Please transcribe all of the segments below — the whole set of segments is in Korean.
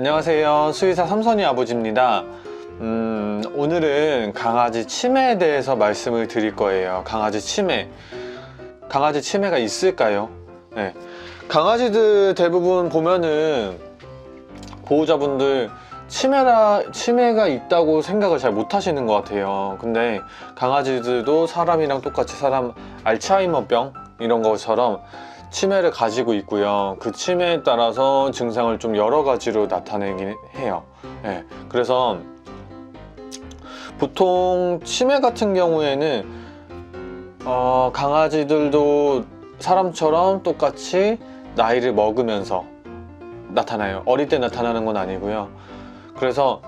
안녕하세요. 수의사 삼선이 아버지입니다. 음, 오늘은 강아지 치매에 대해서 말씀을 드릴 거예요. 강아지 치매. 강아지 치매가 있을까요? 네. 강아지들 대부분 보면은 보호자분들 치매라, 치매가 있다고 생각을 잘 못 하시는 것 같아요. 근데 강아지들도 사람이랑 똑같이 사람 알츠하이머병 이런 것처럼 치매를 가지고 있고요. 그 치매에 따라서 증상을 좀 여러 가지로 나타내긴 해요. 예, 그래서 보통 치매 같은 경우에는 어, 강아지들도 사람처럼 똑같이 나이를 먹으면서 나타나요. 어릴 때 나타나는 건 아니고요. 그래서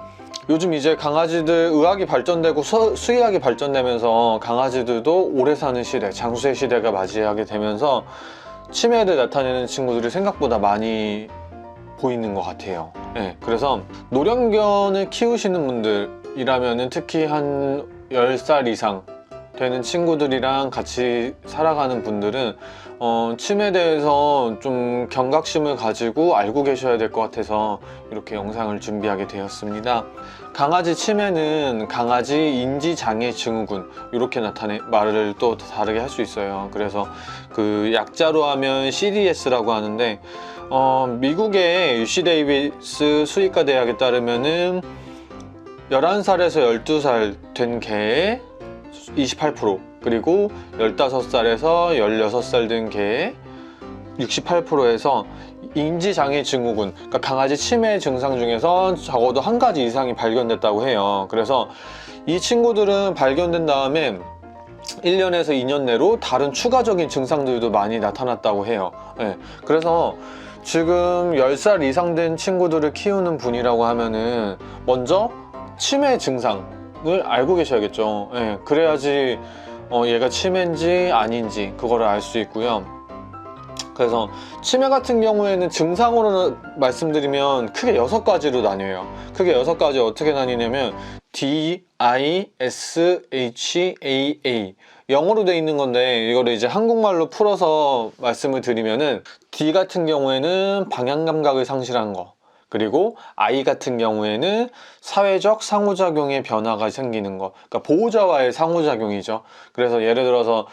요즘 이제 강아지들 의학이 발전되고 수, 수의학이 발전되면서 강아지들도 오래 사는 시대, 장수의 시대가 맞이하게 되면서 치매를 나타내는 친구들이 생각보다 많이 보이는 것 같아요. 예, 그래서 노령견을 키우시는 분들이라면 특히 한 10살 이상 되는 친구들이랑 같이 살아가는 분들은 어, 치매에 대해서 좀 경각심을 가지고 알고 계셔야 될 것 같아서 이렇게 영상을 준비하게 되었습니다. 강아지 치매는 강아지 인지장애 증후군 이렇게 나타내 말을 또 다르게 할 수 있어요. 그래서 그 약자로 하면 CDS라고 하는데 어, 미국의 UC 데이비스 수의과 대학에 따르면은 11살에서 12살 된 개의 28% 그리고 15살에서 16살 된 개의 68%에서 인지장애 증후군, 그러니까 강아지 치매 증상 중에서 적어도 한 가지 이상이 발견됐다고 해요. 그래서 이 친구들은 발견된 다음에 1년에서 2년 내로 다른 추가적인 증상들도 많이 나타났다고 해요. 예, 그래서 지금 10살 이상 된 친구들을 키우는 분이라고 하면은 먼저 치매 증상 을 알고 계셔야겠죠. 예, 그래야지 어, 얘가 치매인지 아닌지 그거를 알 수 있고요. 그래서 치매 같은 경우에는 증상으로 말씀드리면 크게 여섯 가지로 나뉘어요. 크게 여섯 가지 어떻게 나뉘냐면 D, I, S, H, A, A 영어로 돼 있는 건데 이거를 이제 한국말로 풀어서 말씀을 드리면은 D 같은 경우에는 방향 감각을 상실한 거 그리고 I 같은 경우에는 사회적 상호작용의 변화가 생기는 거 그러니까 보호자와의 상호작용이죠. 그래서 예를 들어서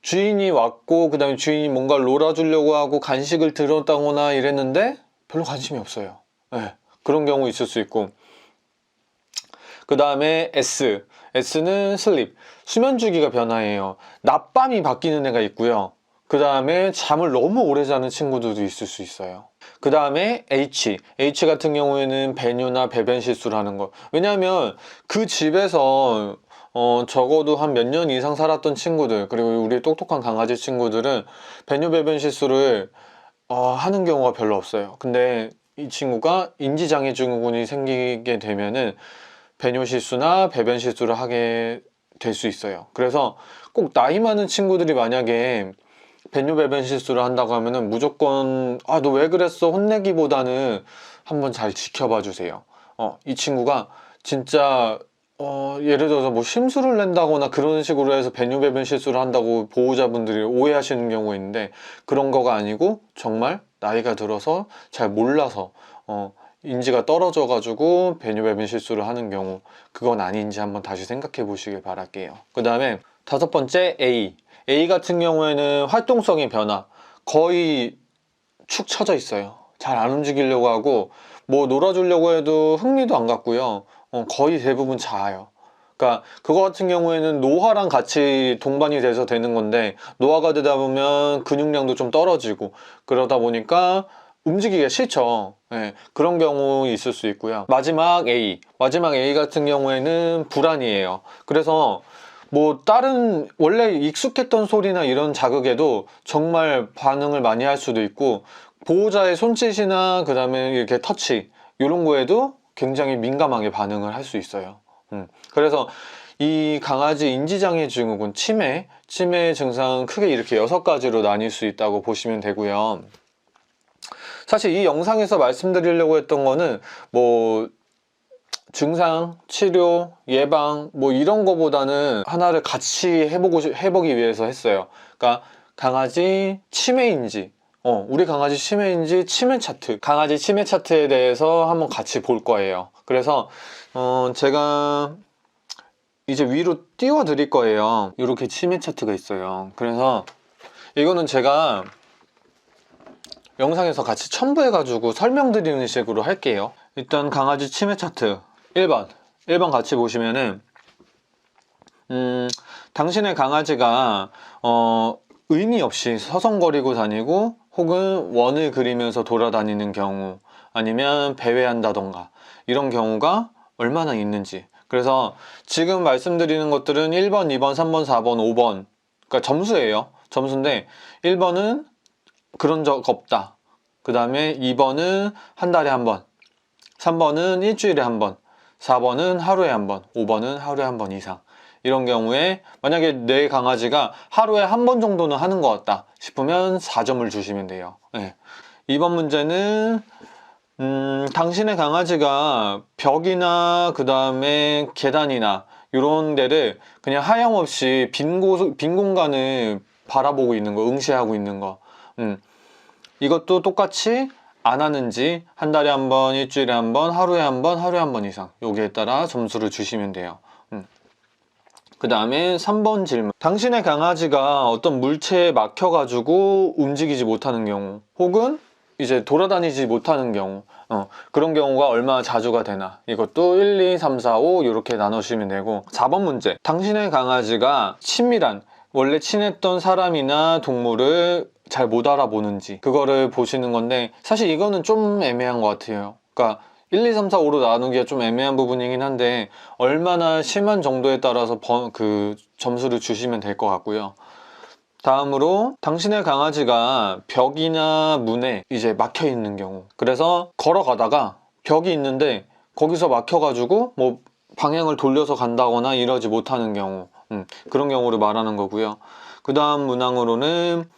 주인이 왔고 그 다음에 주인이 뭔가 놀아주려고 하고 간식을 들었다거나 이랬는데 별로 관심이 없어요. 네, 그런 경우 있을 수 있고 그 다음에 S S는 슬립 수면 주기가 변화해요. 낮밤이 바뀌는 애가 있고요. 그 다음에 잠을 너무 오래 자는 친구들도 있을 수 있어요. 그 다음에 H. H 같은 경우에는 배뇨나 배변 실수를 하는 거. 왜냐하면 그 집에서 어, 적어도 한 몇 년 이상 살았던 친구들, 그리고 우리 똑똑한 강아지 친구들은 배뇨 배변 실수를 어, 하는 경우가 별로 없어요. 근데 이 친구가 인지장애 증후군이 생기게 되면은 배뇨 실수나 배변 실수를 하게 될 수 있어요. 그래서 꼭 나이 많은 친구들이 만약에 배뇨 배변 실수를 한다고 하면은 무조건 아 너 왜 그랬어 혼내기보다는 한번 잘 지켜봐 주세요. 어, 이 친구가 진짜 어, 예를 들어서 뭐 심술을 낸다거나 그런 식으로 해서 배뇨 배변 실수를 한다고 보호자분들이 오해하시는 경우 있는데 그런 거가 아니고 정말 나이가 들어서 잘 몰라서 어, 인지가 떨어져 가지고 배뇨 배변 실수를 하는 경우 그건 아닌지 한번 다시 생각해 보시길 바랄게요. 그 다음에 다섯 번째 A. A 같은 경우에는 활동성의 변화 거의 축 처져 있어요. 잘 안 움직이려고 하고 뭐 놀아주려고 해도 흥미도 안 갖고요. 어, 거의 대부분 자아요. 그러니까 그거 같은 경우에는 노화랑 같이 동반이 돼서 되는 건데 노화가 되다 보면 근육량도 좀 떨어지고 그러다 보니까 움직이기가 싫죠. 예, 그런 경우 있을 수 있고요. 마지막 A. 마지막 A 같은 경우에는 불안이에요. 그래서 뭐 다른 원래 익숙했던 소리나 이런 자극에도 정말 반응을 많이 할 수도 있고 보호자의 손짓이나 그 다음에 이렇게 터치 이런 거에도 굉장히 민감하게 반응을 할 수 있어요. 음, 그래서 이 강아지 인지장애 증후군 치매 치매 증상은 크게 이렇게 여섯 가지로 나뉠 수 있다고 보시면 되고요. 사실 이 영상에서 말씀드리려고 했던 거는 뭐 증상, 치료, 예방 뭐 이런 거보다는 하나를 같이 해보고 싶- 해보기 위해서 했어요. 그러니까 강아지 치매인지 어, 우리 강아지 치매인지 치매 차트, 강아지 치매 차트에 대해서 한번 같이 볼 거예요. 그래서 어, 제가 이제 위로 띄워 드릴 거예요. 이렇게 치매 차트가 있어요. 그래서 이거는 제가 영상에서 같이 첨부해가지고 설명드리는 식으로 할게요. 일단 강아지 치매 차트 1번. 1번 같이 보시면은, 음, 당신의 강아지가, 어, 의미 없이 서성거리고 다니고, 혹은 원을 그리면서 돌아다니는 경우, 아니면 배회한다던가, 이런 경우가 얼마나 있는지. 그래서 지금 말씀드리는 것들은 1번, 2번, 3번, 4번, 5번. 그러니까 점수예요. 점수인데, 1번은 그런 적 없다. 그 다음에 2번은 한 달에 한 번. 3번은 일주일에 한 번. 4번은 하루에 한 번. 5번은 하루에 한 번 이상. 이런 경우에 만약에 내 강아지가 하루에 한 번 정도는 하는 것 같다 싶으면 4점을 주시면 돼요. 네. 2번 문제는 음, 당신의 강아지가 벽이나 그 다음에 계단이나 이런 데를 그냥 하염없이 빈, 곳, 빈 공간을 바라보고 있는 거, 응시하고 있는 거. 음. 이것도 똑같이 안 하는지 한 달에 한 번, 일주일에 한 번, 하루에 한 번, 하루에 한 번 이상 여기에 따라 점수를 주시면 돼요. 그 다음에 3번 질문. 당신의 강아지가 어떤 물체에 막혀가지고 움직이지 못하는 경우, 혹은 이제 돌아다니지 못하는 경우, 어, 그런 경우가 얼마나 자주가 되나. 이것도 1, 2, 3, 4, 5 이렇게 나누시면 되고. 4번 문제. 당신의 강아지가 친밀한, 원래 친했던 사람이나 동물을 잘 못 알아보는지 그거를 보시는 건데 사실 이거는 좀 애매한 것 같아요. 그러니까 1, 2, 3, 4, 5로 나누기가 좀 애매한 부분이긴 한데 얼마나 심한 정도에 따라서 번- 그 점수를 주시면 될 것 같고요. 다음으로 당신의 강아지가 벽이나 문에 이제 막혀 있는 경우 그래서 걸어가다가 벽이 있는데 거기서 막혀가지고 뭐 방향을 돌려서 간다거나 이러지 못하는 경우 음, 그런 경우를 말하는 거고요. 그 다음 문항으로는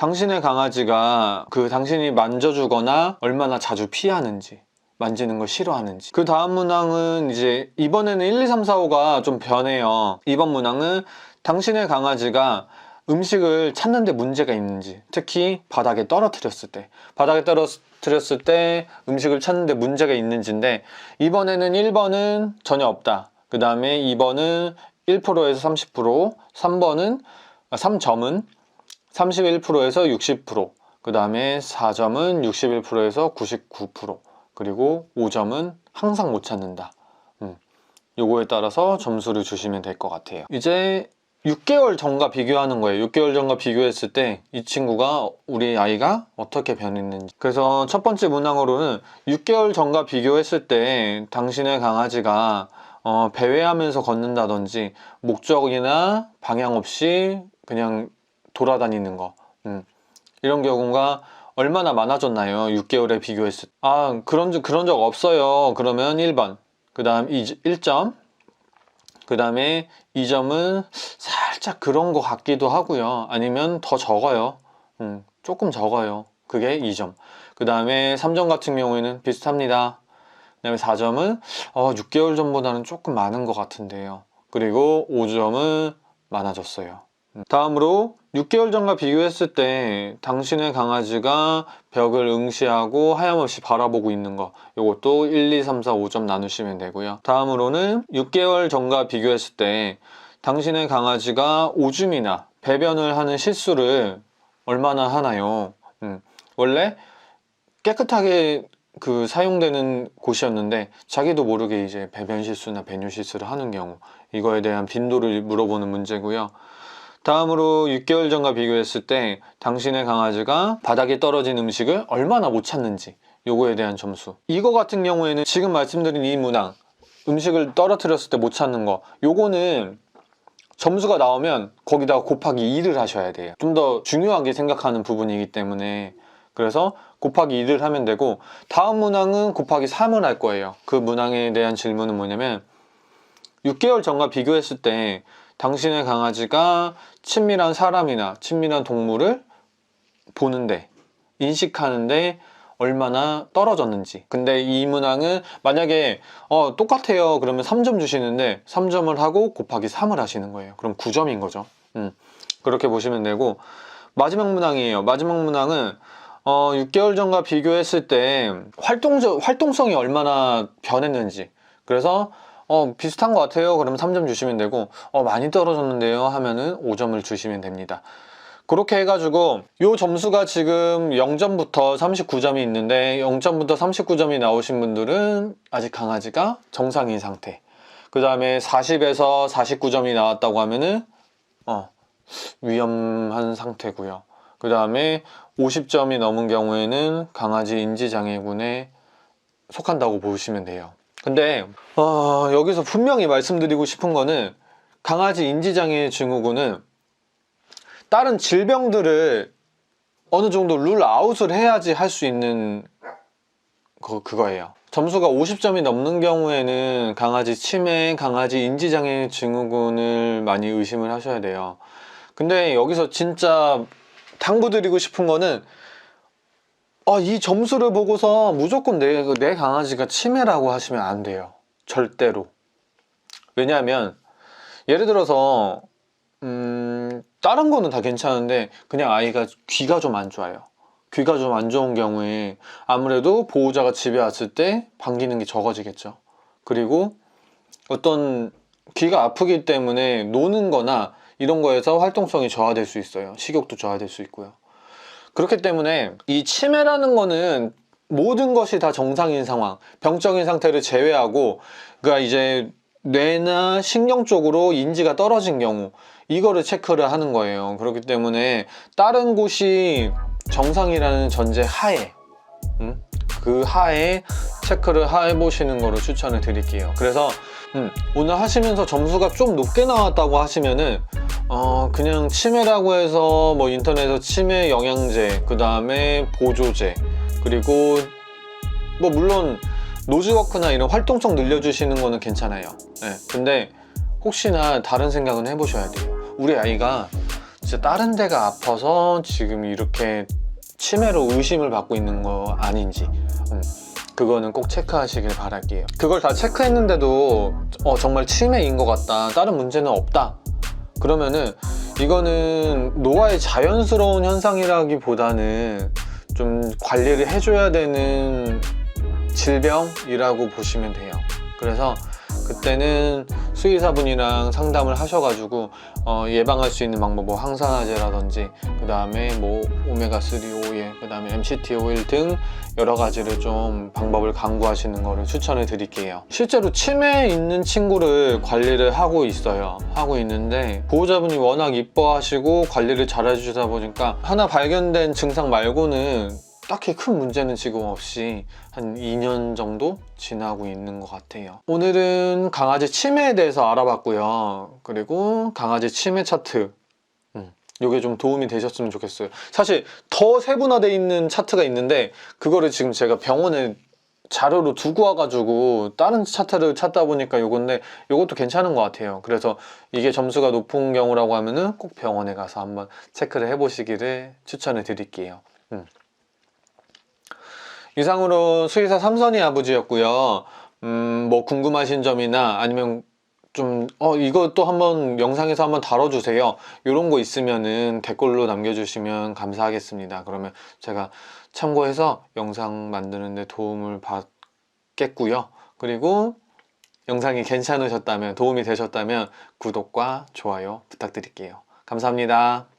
당신의 강아지가 그 당신이 만져주거나 얼마나 자주 피하는지 만지는 걸 싫어하는지. 그 다음 문항은 이제 이번에는 1, 2, 3, 4, 5가 좀 변해요. 이번 문항은 당신의 강아지가 음식을 찾는데 문제가 있는지 특히 바닥에 떨어뜨렸을 때. 바닥에 떨어뜨렸을 때 음식을 찾는데 문제가 있는지인데 이번에는 1번은 전혀 없다. 그 다음에 2번은 1%에서 30% 3번은 3점은 31%에서 60%, 그 다음에 4점은 61%에서 99%, 그리고 5점은 항상 못 찾는다. 음, 요거에 따라서 점수를 주시면 될 것 같아요. 이제 6개월 전과 비교하는 거예요. 6개월 전과 비교했을 때 이 친구가 우리 아이가 어떻게 변했는지. 그래서 첫 번째 문항으로는 6개월 전과 비교했을 때 당신의 강아지가 어, 배회하면서 걷는다든지 목적이나 방향 없이 그냥 돌아다니는 거. 음. 이런 경우가 얼마나 많아졌나요? 6개월에 비교했을 때. 아, 그런, 적- 그런 적 없어요. 그러면 1번. 그 다음 1점. 그 다음에 2점은 살짝 그런 것 같기도 하고요. 아니면 더 적어요. 음, 조금 적어요. 그게 2점. 그 다음에 3점 같은 경우에는 비슷합니다. 그 다음에 4점은 어, 6개월 전보다는 조금 많은 것 같은데요. 그리고 5점은 많아졌어요. 음. 다음으로 6개월 전과 비교했을 때 당신의 강아지가 벽을 응시하고 하염없이 바라보고 있는 거 이것도 1, 2, 3, 4, 5점 나누시면 되고요. 다음으로는 6개월 전과 비교했을 때 당신의 강아지가 오줌이나 배변을 하는 실수를 얼마나 하나요? 음, 원래 깨끗하게 그 사용되는 곳이었는데 자기도 모르게 이제 배변 실수나 배뇨 실수를 하는 경우 이거에 대한 빈도를 물어보는 문제고요. 다음으로 6개월 전과 비교했을 때 당신의 강아지가 바닥에 떨어진 음식을 얼마나 못 찾는지 요거에 대한 점수. 이거 같은 경우에는 지금 말씀드린 이 문항 음식을 떨어뜨렸을 때 못 찾는 거 요거는 점수가 나오면 거기다가 곱하기 2를 하셔야 돼요. 좀 더 중요하게 생각하는 부분이기 때문에. 그래서 곱하기 2를 하면 되고 다음 문항은 곱하기 3을 할 거예요. 그 문항에 대한 질문은 뭐냐면 6개월 전과 비교했을 때 당신의 강아지가 친밀한 사람이나 친밀한 동물을 보는데 인식하는데 얼마나 떨어졌는지. 근데 이 문항은 만약에 어, 똑같아요. 그러면 3점 주시는데 3점을 하고 곱하기 3을 하시는 거예요. 그럼 9점인 거죠. 음, 그렇게 보시면 되고. 마지막 문항이에요. 마지막 문항은 어, 6개월 전과 비교했을 때 활동적 활동성이 얼마나 변했는지. 그래서 어, 비슷한 것 같아요. 그러면 3점 주시면 되고 어, 많이 떨어졌는데요. 하면은 5점을 주시면 됩니다. 그렇게 해가지고 요 점수가 지금 0점부터 39점이 있는데 0점부터 39점이 나오신 분들은 아직 강아지가 정상인 상태. 그 다음에 40에서 49점이 나왔다고 하면은 어, 위험한 상태고요. 그 다음에 50점이 넘은 경우에는 강아지 인지장애군에 속한다고 보시면 돼요. 근데 어, 여기서 분명히 말씀드리고 싶은 거는 강아지 인지장애 증후군은 다른 질병들을 어느 정도 룰 아웃을 해야지 할 수 있는 그, 그거예요. 점수가 50점이 넘는 경우에는 강아지 치매, 강아지 인지장애 증후군을 많이 의심을 하셔야 돼요. 근데 여기서 진짜 당부드리고 싶은 거는 아, 이 점수를 보고서 무조건 내, 내 강아지가 치매라고 하시면 안 돼요. 절대로. 왜냐하면 예를 들어서 음, 다른 거는 다 괜찮은데 그냥 아이가 귀가 좀 안 좋아요. 귀가 좀 안 좋은 경우에 아무래도 보호자가 집에 왔을 때 반기는 게 적어지겠죠. 그리고 어떤 귀가 아프기 때문에 노는 거나 이런 거에서 활동성이 저하될 수 있어요. 식욕도 저하될 수 있고요. 그렇기 때문에 이 치매라는 거는 모든 것이 다 정상인 상황, 병적인 상태를 제외하고 그러니까 이제 뇌나 신경 쪽으로 인지가 떨어진 경우 이거를 체크를 하는 거예요. 그렇기 때문에 다른 곳이 정상이라는 전제 하에 음? 그 하에 체크를 해보시는 거를 추천을 드릴게요. 그래서 음, 오늘 하시면서 점수가 좀 높게 나왔다고 하시면은 어, 그냥 치매라고 해서 뭐 인터넷에서 치매 영양제, 그 다음에 보조제, 그리고 뭐 물론 노즈워크나 이런 활동성 늘려주시는 거는 괜찮아요. 네, 근데 혹시나 다른 생각은 해보셔야 돼요. 우리 아이가 진짜 다른 데가 아파서 지금 이렇게 치매로 의심을 받고 있는 거 아닌지. 음, 그거는 꼭 체크하시길 바랄게요. 그걸 다 체크했는데도 어, 정말 치매인 것 같다. 다른 문제는 없다. 그러면은 이거는 노화의 자연스러운 현상이라기보다는 좀 관리를 해줘야 되는 질병이라고 보시면 돼요. 그래서 그때는 수의사분이랑 상담을 하셔가지고 어, 예방할 수 있는 방법, 뭐 항산화제라든지 그 다음에 뭐 오메가3 오일, 그 다음에 MCT 오일 등 여러 가지를 좀 방법을 강구하시는 거를 추천을 드릴게요. 실제로 치매 있는 친구를 관리를 하고 있어요. 하고 있는데 보호자분이 워낙 이뻐하시고 관리를 잘 해주다 보니까 하나 발견된 증상 말고는 딱히 큰 문제는 지금 없이 한 2년 정도 지나고 있는 것 같아요. 오늘은 강아지 치매에 대해서 알아봤고요. 그리고 강아지 치매 차트. 음, 이게 좀 도움이 되셨으면 좋겠어요. 사실 더 세분화되어 있는 차트가 있는데 그거를 지금 제가 병원에 자료로 두고 와가지고 다른 차트를 찾다 보니까 요건데 요것도 괜찮은 것 같아요. 그래서 이게 점수가 높은 경우라고 하면은 꼭 병원에 가서 한번 체크를 해보시기를 추천을 드릴게요. 음. 이상으로 수의사 삼선이 아버지였고요. 음, 뭐 궁금하신 점이나 아니면 좀, 어, 이것도 한번 영상에서 한번 다뤄주세요. 이런 거 있으면은 댓글로 남겨주시면 감사하겠습니다. 그러면 제가 참고해서 영상 만드는데 도움을 받겠고요. 그리고 영상이 괜찮으셨다면, 도움이 되셨다면 구독과 좋아요 부탁드릴게요. 감사합니다.